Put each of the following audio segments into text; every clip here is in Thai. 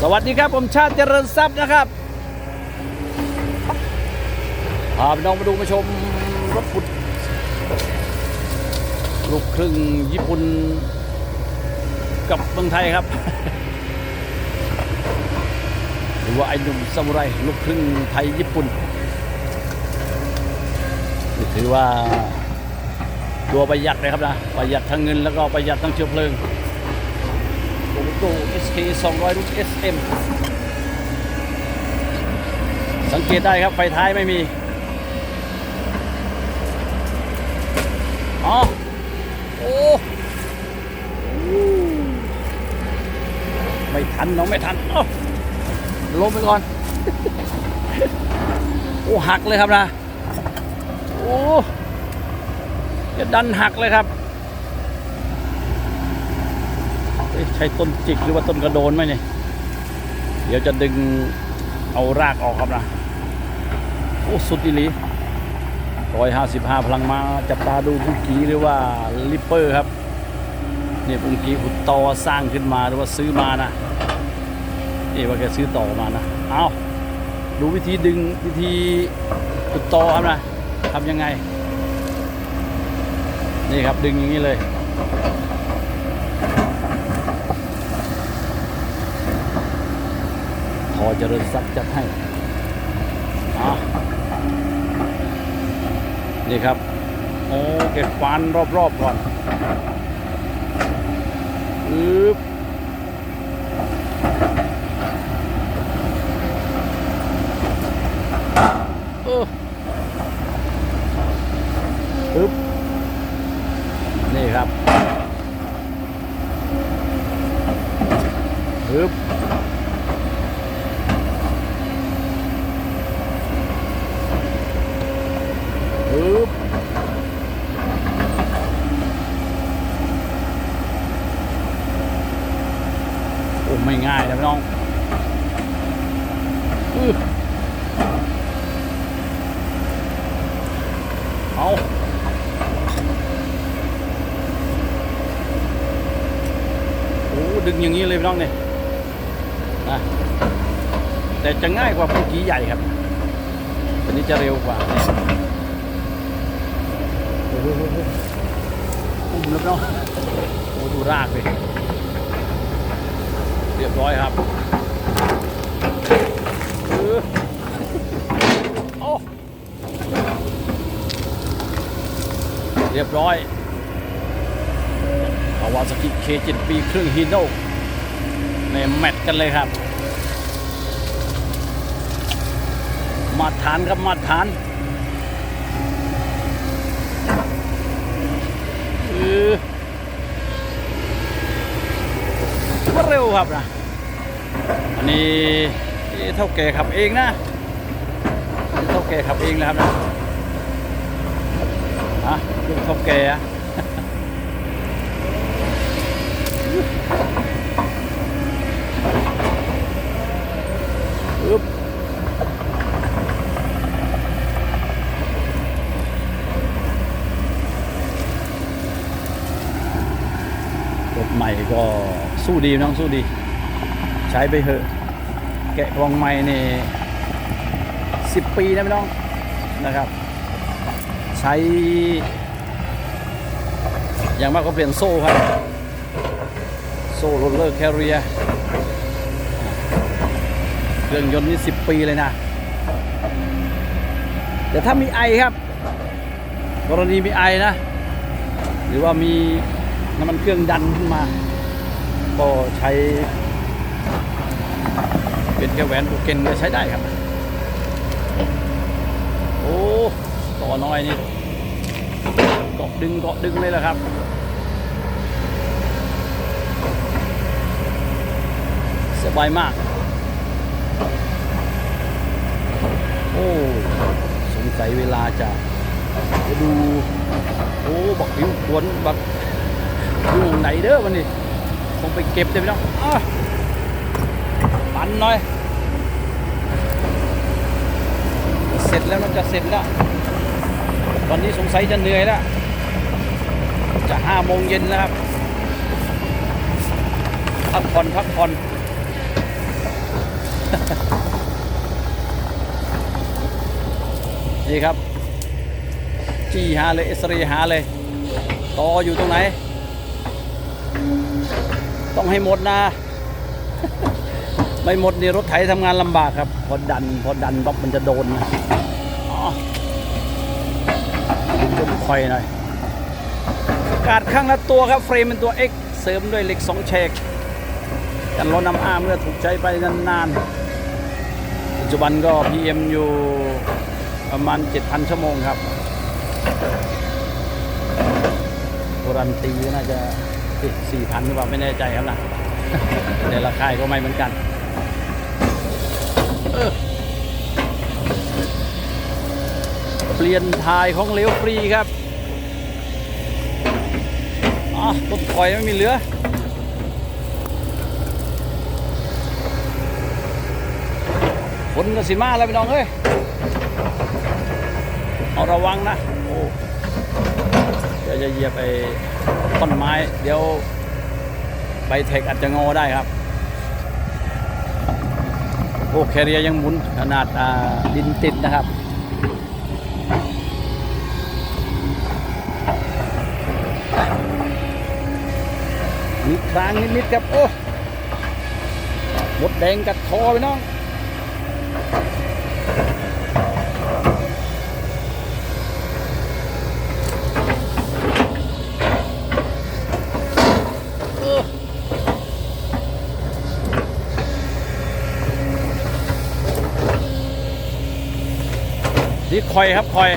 สวัสดีครับ ผมชาติเจริญทรัพย์นะครับพาพี่น้องมาดูมาชมรถขุดลูกครึ่งญี่ปุ่นกับเมืองไทยครับ หรือว่าไอ้หนุ่มซามูไรลูกครึ่งไทยญี่ปุ่นถือว่าตัวประหยัดเลยครับนะประหยัดทั้งเงินแล้วก็ประหยัดทั้งเชื้อเพลิง โตโต้ SK 200 รุ่น SM สังเกตได้ครับ ไฟท้ายไม่มี อ๋อ โอ้ไม่ทันน้องไม่ทันเอ้าลงไปก่อน โอ้ หักเลยครับนะ โอ้จะดันหักเลยครับ เอ๊ะ ใช้ต้นจิกหรือว่าต้นกระโดนไหมเนี่ย เดี๋ยวจะดึงเอารากออกครับนะ โอ้ สุดอีหลีร้อยห้าสิบห้าพลังมาจับตาดูปุงกีหรือว่าลิปเปอร์ครับเนี่ยปุงกีขุดตอสร้างขึ้นมาหรือว่าซื้อมานะนี่ว่าแกซื้อต่อมานะ เอาดูวิธีดึงวิธีขุดตอครับนะทำยังไง นี่ครับดึงอย่างนี้เลย อเจริญทรัพย์จัดให้นี่ครับ โอ้เก็บฟันรอบๆก่อนอึ๊บเอออึ๊บนี่ครับอึ๊บ ปึ๊บโอ้ไม่ง่ายนะพี่น้องอื้อเอา อย่างนี้เลยพี่น้องเนี่ยนะแต่จะง่ายกว่าพวกกี้ใหญ่ครับอันนี้จะเร็วกว่าอุ้มแล้วเนาะโอ้ดูรากเลยเรียบร้อยครับเออโอ้เรียบร้อยคาวาซากิเคจิตปีเครื่องฮีโน่ ในแมตช์กันเลยครับ มาฐานครับมาฐานคือเร็วครับนะ อันนี้เท่าแก่ขับเองนะ เท่าแก่ขับเองแล้วครับนะฮะลูกเท่าแก่อะอึ๊บ รถใหม่ก็ สู้ดีน้องสู้ดี ใช้ไปเถอะ แกะกลองใหม่นี่สิบปีนะพี่น้องนะครับ ใช้ อย่างมากก็เปลี่ยนโซ่ครับ โซ่โรลเลอร์แคเรียเครื่องยนต์นี่สิบปีเลยนะแต่ถ้ามีไอครับ กรณีมีไอนะ หรือว่ามีน้ำมันเครื่องดันขึ้นมา ก็ใช้ เป็นแค่แหวนบุกเกนก็ใช้ได้ครับ โอ้ต่อน้อยนี่เกาะดึงเกาะดึงเลยละครับสบายมาก โอ้สงสัยเวลาจะจะดู โอ้ บักผิวขวนบักอยู่ไหนเด้อวันนี้ งไปเก็บเดี๋ยวพี่น้องปั่นหน่อยเสร็จแล้วมันจะเสร็จแล้ววันนี้สงสัยจะเหนื่อยแล้ว จะห้าโมงเย็นแล้วครับ พักผ่อนพักผ่อนนี่ครับ จี้หาเลยเอสเรย์หาเลย ต่ออยู่ตรงไหน ต้องให้หมดนะ ไม่หมดนี่รถไถทำงานลำบากครับ พอดัน พอดันปั๊บมันจะโดนนะอ๋อจมคอยหน่อยกาดข้างละตัวครับ เฟรมเป็นตัว X เสริมด้วยเหล็กสองเชกกันล้อนำอ้าเมื่อถูกใช้ไปนานๆ ปัจจุบันก็ PM อยู่ประมาณ 7,000 ชั่วโมงครับโบรันตีน่าจะ สี่พันหรือเปล่าไม่แน่ใจครับนะแต่ราคายก็ไม่เหมือนกันเออเปลี่ยนทายของเหลวฟรีครับอ๋อต้นคอยไม่มีเหลือฝนก็สิมาแล้วพี่น้องเอ้ยเอาระวังนะโอ้เดี๋ ยวจะเหยียบไอ้ต้นไม้ เดี๋ยวใบเทคอาจจะงอได้ครับ โอ้แคเรียยังหมุนขนาดดินติดนะครับมีครางนิดๆครับ โอ้หมดแดงกัดคอไปน้อง คอยครับคอย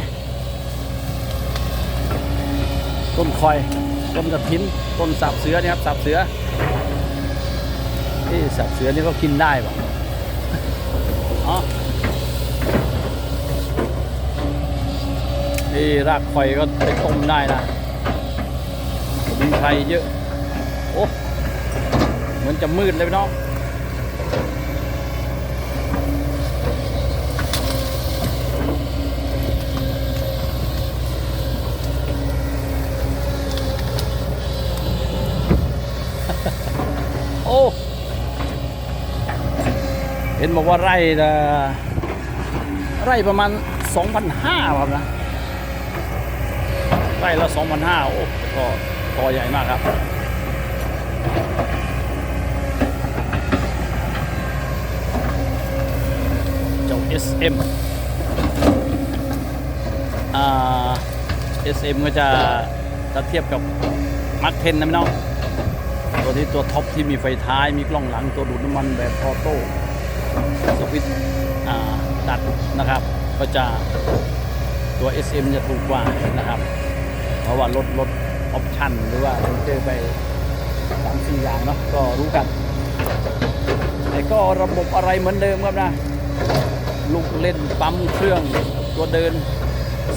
ต้นคอย ต้นกระถินต้นสับเสือเนี่ยครับสับเสือนี่สับเสือนี่ก็กินได้ป่ะอ๋อนี่รากคอยก็ไปต้มได้นะมีไพรเยอะ โอ้เหมือนจะมืดเลยพี่น้อง เห็นบอกว่าไร่ละไร่ประมาณ2,500ครับนะไร่ละ2,500โอ้ก็ต่อใหญ่มากครับเจ้า SM อ่า SM ก็จะจะเทียบกับมาร์คเทนนะพี่น้องตัวนี้ตัวท็อปที่มีไฟท้ายมีกล้องหลังตัวดูดน้ำมันแบบออโต้ สวิตช์อ่าตัดนะครับ ก็จะตัว SM จะถูกกว่านะครับ เพราะว่าลดลดออปชั่นหรือว่าเจอไปสามสี่อย่างเนาะก็รู้กันแต่ก็ระบบอะไรเหมือนเดิมครับนะ ลูกเล่นปั๊มเครื่องตัวเดิน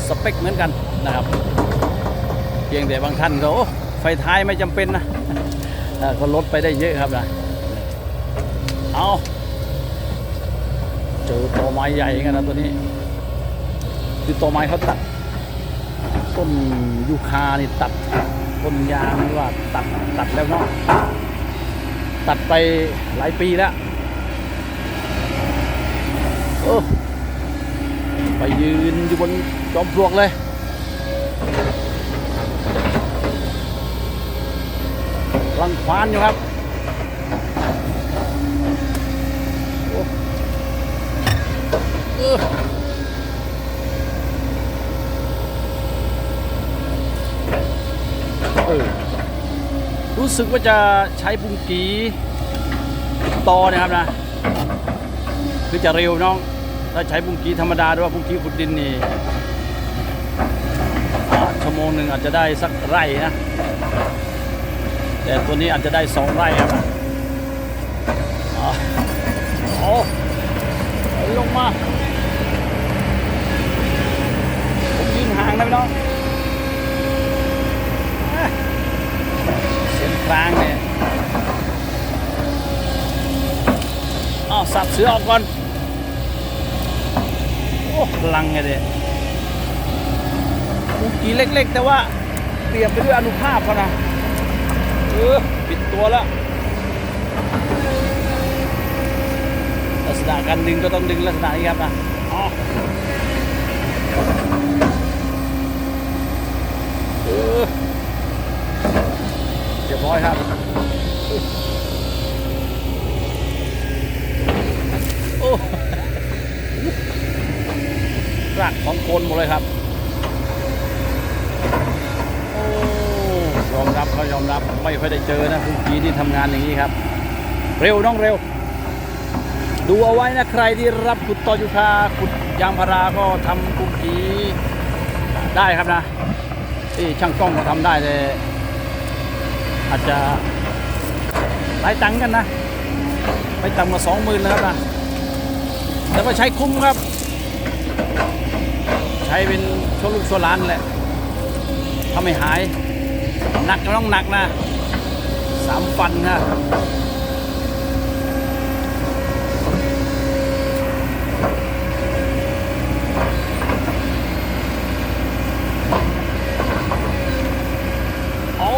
สเปคเหมือนกันนะครับ เพียงแต่บางท่านก็โอ้ไฟท้ายไม่จำเป็นนะเออก็ลดไปได้เยอะครับนะเอา จอตอไม้ใหญ่กันนะตัวนี้คือตอไม้เขาตัด ต้นยูคานี่ตัดต้นยางว่าตัดตัดแล้วเนาะตัดไปหลายปีแล้วโอ้ไปยืนอยู่บนจอมปลวกเลยกำลังควานอยู่ครับโอ้เออเออ รู้สึกว่าจะใช้ปุงกีตอนะครับนะ คือจะเร็วน้อง ถ้าใช้ปุงกีธรรมดาหรือว่าปุงกีขุดดินนี่อ่าชั่วโมงหนึ่งอาจจะได้สักไร่นะ แต่ตัวนี้อาจจะได้สองไร่ครับอ๋อโอ้ลงมา ผมยิงห่างนะพี่น้องเสียงกลางเนี่ยอ้าวสับเสือออกก่อน โอ้พลังไงเด็กมุกกี้เล็กๆ แต่ว่าเปรียบไปด้วยอนุภาพเขานะเออปิดตัวแล้วลักษณะการดึงก็ต้องดึงลักษณะนี้ครับนะอ๋อ เรียบร้อยครับ โอ้รากของโคนหมดเลยครับ โอ้ยอมรับเขายอมรับไม่ค่อยได้เจอนะคุณกีที่ทำงานอย่างนี้ครับ เร็วน้องเร็ว ดูเอาไว้นะใครที่รับขุดตอยุคาขุดยางพาราก็ทำกุกีได้ครับนะ ที่ช่างกล้องก็ทำได้แต่อาจจะหลายตังค์กันนะไม่ต่ำกว่าสองหมื่นนะครับนะแต่ว่าใช้คุ้มครับ ใช้เป็นชั่วลูกชั่วล้านแหละถ้าไม่หาย หนักก็ต้องหนักนะสามฟันนะโอ้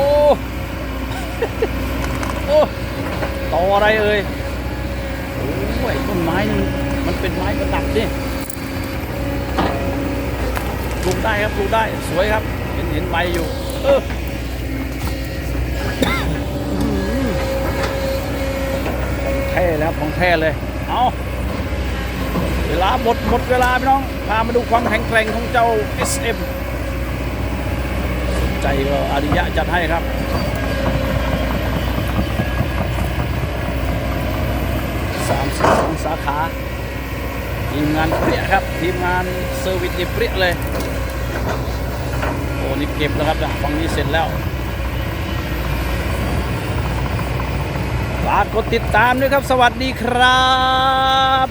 โอ้ต่ออะไรเอ่ยโอ้ยต้นไม้นี่มันมันเป็นไม้ประดับดิปลูกได้ครับปลูกได้สวยครับ เห็นเห็นใบอยู่ เออของแท้แล้วของแท้เลย เอาเวลาหมดหมดเวลาพี่น้อง พามาดูความแข็งแกร่งของเจ้า SM สนใจก็อาริยะจัดให้ครับ 32 สาขาทีมงานเปรี้ยครับ ทีมงานเซอร์วิสเปรี้ยเลย โอ้นี่เก็บแล้วครับฝั่งนี้เสร็จแล้วฝากกดติดตามด้วยครับ สวัสดีครับ